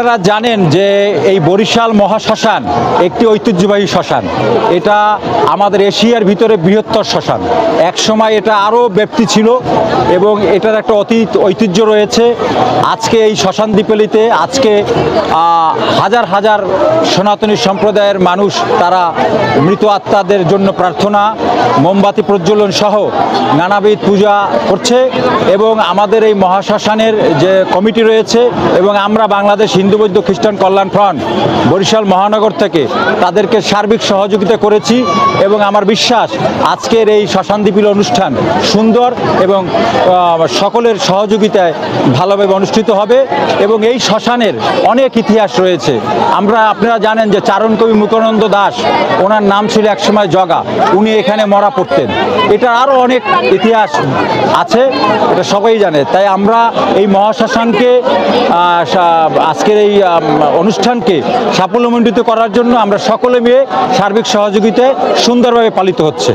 আপনারা জানেন যে এই বরিশাল মহাশ্মশান একটি ঐতিহ্যবাহী শ্মশান। এটা আমাদের এশিয়ার ভিতরে বৃহত্তর শ্মশান। একসময় এটা আরও ব্যাপ্তি ছিল এবং এটার একটা অতীত ঐতিহ্য রয়েছে। আজকে এই শ্মশান দ্বীপলিতে আজকে হাজার হাজার সনাতনী সম্প্রদায়ের মানুষ তারা মৃত আত্মাদের জন্য প্রার্থনা, মোমবাতি প্রজ্বলন সহ নানাবিধ পূজা করছে এবং আমাদের এই মহাশ্মশানের যে কমিটি রয়েছে এবং আমরা বাংলাদেশ হিন্দু বৌদ্ধ খ্রিস্টান কল্যাণ ফ্রন্ট বরিশাল মহানগর থেকে তাদেরকে সার্বিক সহযোগিতা করেছি এবং আমার বিশ্বাস আজকের এই শ্মশানদ্বীপিল অনুষ্ঠান সুন্দর এবং সকলের সহযোগিতায় ভালোভাবে অনুষ্ঠিত হবে এবং এই শ্মশানের অনেক ইতিহাস রয়েছে। আমরা, আপনারা জানেন যে চারণ কবি মুখানন্দ দাস, ওনার নাম ছিল একসময় জগা, উনি এখানে মরা পড়তেন। এটা আরও অনেক ইতিহাস আছে, এটা সবাই জানে। তাই আমরা এই মহাশ্মশানকে আজকের এই অনুষ্ঠানকে সাফল্যমণ্ডিত করার জন্য আমরা সকলে মিলে সার্বিক সহযোগিতায় সুন্দরভাবে পালিত হচ্ছে।